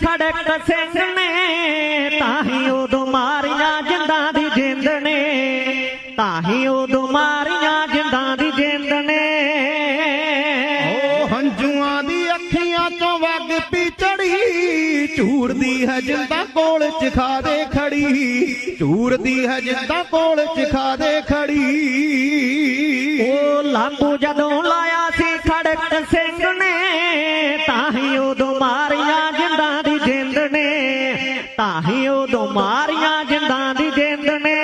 ਖੜਕ ਸਿੰਘ ਨੇ ਤਾਂ ਹੀ ਉਦੋਂ ਮਾਰੀਆਂ ਜਿੰਦਾਂ ਦੀ ਜਿੰਦ ਨੇ ਤਾਂ ਹੀ ਉਦੋਂ ਮਾਰੀਆਂ ਜਿੰਦਾਂ ਦੀ ਜਿੰਦ ਨੇ ਓ ਹੰਝੂਆਂ ਦੀ ਅੱਖੀਆਂ ਚੋਂ ਵਗ ਪੀ ਚੜੀ ਝੂਰ ਦੀ ਹੈ ਜਿੰਦਾ ਕੋਲ ਚ ਖਾ ਦੇ ਖੜੀ। ਝੂਰ ਦੀ ਹੈ ਜਿੰਦਾ ਕੋਲ ਚ ਖਾ ਦੇ ਖੜੀ। ਉਹ ਲਾਂਬੂ ਜਦੋਂ ਲਾਇਆ ਸੀ ਖੜਕ ਸਿੰਘ ਨੇ ਤਾਂ ਹੀ ਉਦੋਂ ਮਾਰੀਆਂ ਮਾਰੀਆਂ ਜਿੰਦਾਂ ਦੀ ਜਿੰਦ ਨੇ।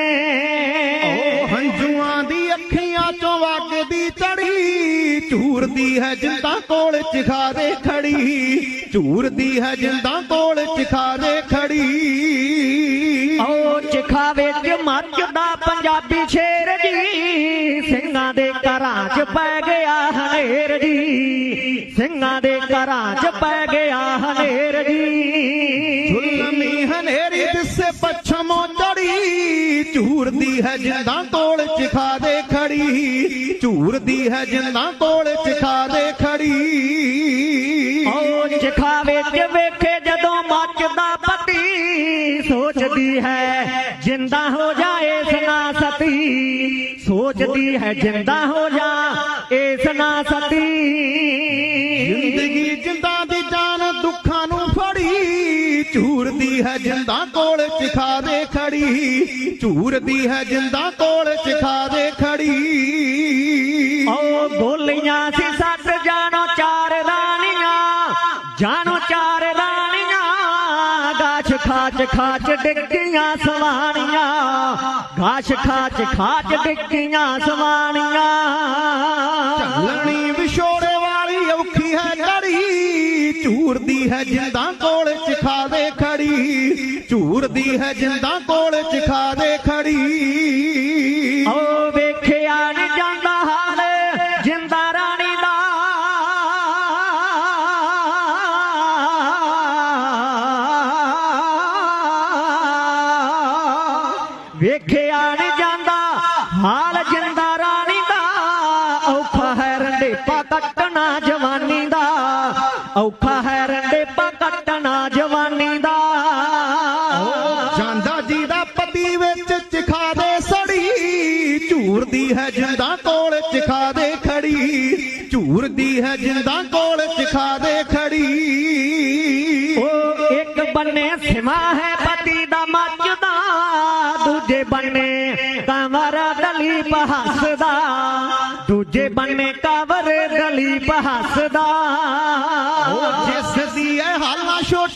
ਓ ਹੰਝੂਆਂ ਦੀ ਅੱਖੀਆਂ ਚੋਂ ਵਗਦੀ ਚੜੀ ਝੂਰਦੀ ਹੈ ਜਿੰਦਾ ਕੋਲ ਚ ਖਾ ਦੇ ਖੜੀ ਝੂਰਦੀ ਹੈ ਜਿੰਦਾ ਕੋਲ ਚ ਖਾ ਦੇ ਖੜੀ। ਓ ਚਖਾ ਵਿੱਚ ਮੱਚਦਾ ਪੰਜਾਬੀ ਸ਼ੇਰ ਜੀ ਸਿੰਘਾਂ ਦੇ ਘਰਾਂ 'ਚ ਪੈ ਗਿਆ ਹਨੇਰ ਜੀ। ਸਿੰਘਾਂ ਦੇ ਘਰਾਂ 'ਚ ਪੈ ਝੂਰਦੀ ਹੈ ਜਿੰਦਾ ਕੋਲ ਚ ਖਾ ਦੇ ਖੜੀ ਝੂਰਦੀ ਹੈ ਜਿੰਦਾ ਕੋਲ ਚ ਖਾ ਦੇ ਖੜੀ ਓ ਚਖਾ ਵਿੱਚ ਵੇਖੇ ਜਦੋਂ ਮੱਚਦਾ ਪਤੀ ਸੋਚਦੀ ਹੈ ਜਿੰਦਾ ਹੋ ਜਾਏ ਸਨਾ ਸਤੀ। ਸੋਚਦੀ ਹੈ ਜਿੰਦਾ ਹੋ ਜਾ ਇਸ ਨਾ ਸਤੀ। ਜ਼ਿੰਦਗੀ ਜਿੰਦਾ ਦੀ ਜਾਨ ਦੁੱਖਾਂ ਨੂੰ ਫੜੀ ਝੂਰਦੀ ਹੈ ਜਿੰਦਾ ਕੋਲ ਚ ਖਾ ਦੇ ਖੜੀ ਝੂਰਦੀ ਹੈ ਜਿੰਦਾ ਕੋਲ ਚ ਖਾ ਦੇ ਖੜੀ। ਓ ਬੋਲੀਆਂ ਸੀ ਸੱਤ, ਜਾਣੋ ਚਾਰ ਰਾਣੀਆਂ, ਜਾਣੋ ਚਾਰ ਰਾਣੀਆਂ, ਗਾਛ ਖਾਚ ਖਾਚ ਡਿੱਗੀਆਂ ਸਵਾਣੀਆਂ, ਗਾਛ ਖਾਚ ਖਾਚ ਡਿੱਗੀਆਂ ਸਵਾਣੀਆਂ। ਝੂਰਦੀ ਹੈ ਜਿੰਦਾ ਕੋਲ ਚਖਾ ਦੇ ਖੜੀ ਝੂਰਦੀ ਹੈ ਜਿੰਦਾ ਕੋਲ ਚਖਾ ਦੇ ਖੜੀ। ਓ ਵੇਖਿਆ ਨੀ ਜਾਂਦਾ ਹਾਲ, ਜਿੰਦਾ ਰਾਣੀ ਦਾ। ਵੇਖਿਆ ਨੀ ਜਾਂਦਾ ਹਾਲ, ਜਿੰਦਾ ਔਖਾ ਹੈ ਰੰਡੇਪਾ ਕੱਟਣਾ ਜਵਾਨੀ ਦਾ। ਜਾਂਦਾ ਜੀ ਦਾ ਪਤੀ ਵਿੱਚ ਚਖਾ ਦੇ ਸੜੀ। ਝੂਰਦੀ ਹੈ ਜਿੰਦਾ ਕੋਲ ਚਖਾ ਦੇ ਖੜੀ। ਝੂਰਦੀ ਹੈ ਜਿੰਦਾ ਕੋਲ ਚਖਾ ਦੇ ਖੜੀ। ਇੱਕ ਬੰਨੇ ਸਿਮਾ ਹੈ ਪਤੀ ਦਾ ਮੱਚਦਾ ਦੂਜੇ ਬੰਨੇ ਕੰਵਰ ਦਲੀਪ ਹੱਸਦਾ। ਦੂਜੇ ਬੰਨੇ ਕਾਵਰ ਗਲੀ ਬਹਸਦਾ। ਉਹ ਜਿਸ ਦੀ ਹੈ ਹਾਲਾ ਛੋਟੀ